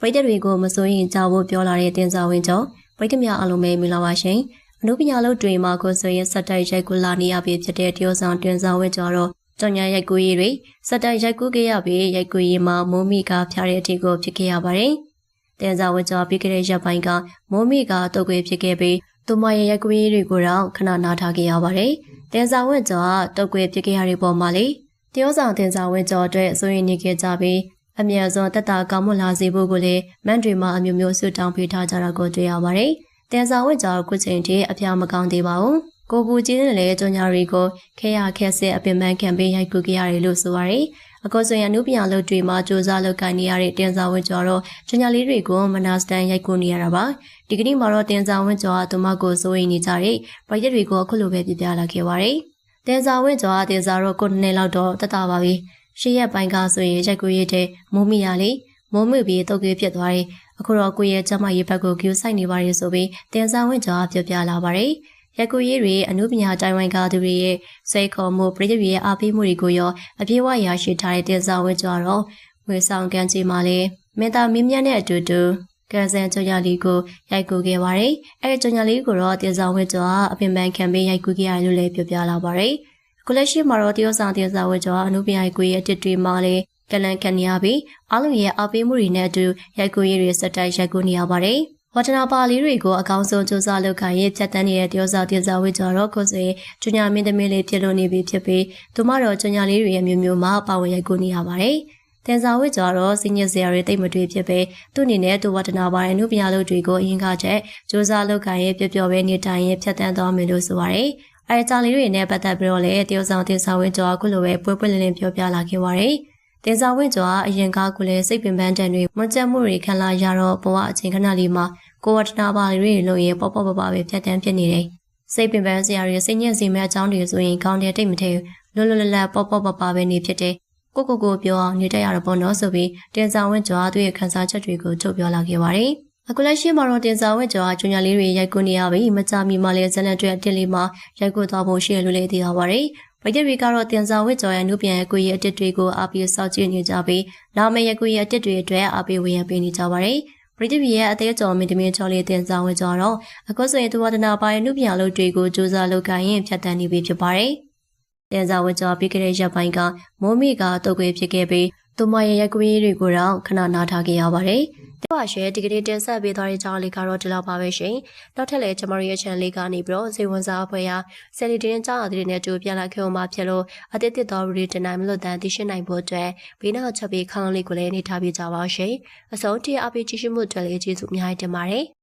ပရိသတ်တွေကိုမစိုးရင်ကြောက်ဖို့ပြောလာတဲ့တင်စာဝင်ကျော်ပရိသတ်များအားလုံးပဲမင်္ဂလာပါရှင်အနုပညာလုံးတွေမှာကိုဆိုရင်စက်တိုက်ရိုက်ကူလာနေရပြီဖြစ်တဲ့တရုတ်ဆောင်တင်စာဝင်ကျော်တော့ကြောင်ညာရိုက်ကူရေးတွေစက်တိုက်ရိုက်ကူခဲ့ရပြီးရိုက်ကူရေးမှာမိုးမိကဖျားတဲ့အထီကိုဖြစ်ခဲ့ရပါတယ်တင်စာဝင်ကျော်ပြီးခဲ့တဲ့ရက်ပိုင်းကမိုးမိကတုတ်ခွေဖြစ်ခဲ့ပြီးသူမရဲ့ရိုက်ကူရေးတွေကိုတော့ခဏနားထားခဲ့ရပါတယ်တင်စာဝင်ကျော်ကတုတ်ခွေဖြစ်ခဲ့ရတဲ့ပုံမှာလေတရုတ်ဆောင်တင်စာဝင်ကျော်အတွက်အစိုးရနေခဲ့ကြပြီး အမြတ်ဆုံးတက်တာကောင်းမွန်လာစေဖို့ကိုလည်းမန်တွေမှာအမျိုးမျိုးဆွတောင်းပေးထားကြတာကိုတွေ့ရပါတယ်။တင်စာဝတ်ကြောင့်ခုချိန်ထိအပြာမကောင်းသေးပါဘူး။ကိုပူကြီးနဲ့လည်းကြောင်ညာတွေကိုခဲရခဲဆဲအပင်ပန်းကံပေးရိုက်ကူကြရတယ်လို့ဆိုပါရယ်။အခုဆိုရင်အနုပညာလုပ်တွေမှာစူးစမ်းလုပ်ကိုင်နေရတဲ့တင်စာဝတ်ကြောင့်တော့ကြောင်ညာလေးတွေကိုမနာစတန်ရိုက်ကူနေရတာပါ။ဒီကနေ့မှာတော့တင်စာဝတ်ကြောင့်သူမကိုစိုးရိမ်နေကြတဲ့ပရိသတ်တွေကိုအခုလိုပဲပြပြလာခဲ့ပါရယ်။တင်စာဝတ်ကြောင့်တင်စာတော့ကိုနှစ်လောက်တော့တက်တာပါပြီ။ ရှေ့ရက်ပိုင်းကဆိုရင်ရိုက်ကူရတဲ့မိုးမီယာလေးမိုးမိပြီးတုတ်ကြီးဖြစ်သွားတယ်။အခုတော့ကိုရဲ့ကျမရေးဘက်ကိုကျူးဆိုင်နေပါရဆိုပြီးတင်ဆောင်ဝင်ကြောပြောပြလာပါတယ်။ရက်ကူရေးတွေအမှုပညာတိုင်ဝမ်ကသူတွေရဲ့စိတ်ခေါ်မှုပြည်သူတွေရဲ့အားပေးမှုတွေကိုရောအပြည့်အဝရရှိထားတဲ့တင်ဆောင်ဝင်ကြောတော့ငွေဆောင်ကန်ကြီးမှလည်းမင်းသားမင်းမြတ်နဲ့အတူတူကန်ဆန်ကြော်ညာလေးကိုရိုက်ကူခဲ့ပါတယ်။အဲဒီကြော်ညာလေးကိုတော့တင်ဆောင်ဝင်ကြောအပင်ပန်းခံပေးရိုက်ကူခဲ့ရတယ်လို့လည်းပြောပြလာပါတယ်။ ကိုလက်ရှိမှာတော့တရုတ်ဆောင်တင်ဆောင်ဝင်ကြောအမှုပညာကိုရဲ့အတစ်တွေမှလည်းကလန်ကန်ရပြီးအားလုံးရဲ့အားပေးမှုတွေနဲ့အတူရိုက်ကူရေးတွေစက်တိုက်ရိုက်ကူနေရပါတယ်။ဝတ္တနာပါလေးတွေကိုအကောင်းဆုံးစူးစမ်းလုပ်ခိုင်ရေးဖြတ်တန်းနေတဲ့တယောစာတင်စာဝိကြတော့ကိုစေကျွညာမင်းသမီးလေးဖြစ်လို့နေပြီဖြစ်ပြီးသူမတော့ကျွညာလေးတွေရဲ့မျိုးမျိုးမှာပါဝင်ရိုက်ကူနေရပါတယ်။တင်စာဝိကြတော့စညစ်စရာတွေတိတ်မတွေ့ဖြစ်ပဲသူ့အနေနဲ့သူဝတ္တနာပါရဲ့နုပညာလုပ်တွေကိုအရင်ကချက်စူးစမ်းလုပ်ခိုင်ရေးပျော်ပျော်ပဲနေထိုင်ရေးဖြတ်တန်းသွားမယ်လို့ဆိုပါတယ်။ အဲကြောင့်လေးတွေနဲ့ပတ်သက်ပြီးတော့လည်းတယောဆောင်တင်စာဝိကြအခုလိုပဲပွဲပွဲလင်းလင်းပြောပြလာခဲ့ပါတယ်။တင်စာဝင့်ကျော်ကအရင်ကကလည်းစိတ်ပင်ပန်းတန်တွေမကြက်မှုတွေခံလာရတော့ဘဝအချိန်ခဏလေးမှာကိုဝတ္တနာပါတွေလို့ရင်ပေါ့ပေါ့ပပပဲဖြတ်တန်းဖြစ်နေတယ်။စိတ်ပင်ပန်းစရာတွေစိတ်ညစ်စီမဲ့အကြောင်းတွေဆိုရင်ကောင်းတယ်တိတ်မထဲလွတ်လွတ်လပ်လပ်ပေါ့ပေါ့ပပပဲနေဖြစ်တယ်။ကိုကိုကိုပြောအောင်နေတတ်ရတော့ပေါ့နော်ဆိုပြီးတင်စာဝင့်ကျော်သူ့ရဲ့ခန်းစားချက်တွေကိုထုတ်ပြောလာခဲ့ပါတယ်။ အခုလက်ရှိမှာတော့တင်စာဝင့်ကျော်ကကျွညာလေးတွေရိုက်ကူနေရပြီမကြမီမှာလည်းဇလန်တွေအတစ်လေးမှာရိုက်ကူသွားဖို့ရှိရလို့လည်းသိရပါတယ်။ဗိုက်တွေကတော့တင်စာဝစ်ကြော်ရနုပြန်ရဲ့ကိုရဲ့အတစ်တွေကိုအားပေးစောင့်ကြည့်နေကြပြီးလာမယ့်ရဲ့ကိုရဲ့အတစ်တွေအတွက်အားပေးဝေယံပေးနေကြပါတယ်။ပရိသတ်ရဲ့အသေးကြော်မင်းသမီးချော်လေးတင်စာဝစ်ကြော်တော့အခုဆိုရင်သူဝဒနာပိုင်းနုပြန်လို့တွေကိုစူးစမ်းလုပ်ကိုင်ရင်ဖြတ်တန်းနေပြီဖြစ်ပါတယ်။တင်စာဝစ်ကြော်ပြီးခဲ့တဲ့ရက်ပိုင်းကမိုးမိကတုတ်ခွေဖြစ်ခဲ့ပြီးသူမရဲ့ရက်ကွေးတွေကိုတော့ခဏနားထားခဲ့ရပါတယ်။တဲ့ ပါရှယ်ဒီကနေ့တင်ဆက်ပေးသွားတဲ့ကြောင်းလေးကတော့ဒီလောက်ပါပဲရှင်။နောက်ထပ်လည်းကျွန်မတို့ရဲ့ channel လေးကနေပြီးတော့ဇေဝဝန်စားအဖွဲ့ရာဆယ်လီတင်းကြောင်းအသစ်နဲ့တူပြန်လာခဲ့အောင်မှာဖြစ်လို့အသစ်တစ်တော်ရီတင်နိုင်မလို့တန်သိရှိနိုင်ဖို့အတွက်ဘေးနောက်ချက်ပေးခေါင်းလေးကိုလည်းနေထားပြကြပါရှင်။အဆုံးထိအပိကြည့်ရှုမှုအတွက်လည်းကျေးဇူးအများကြီးတင်ပါတယ်။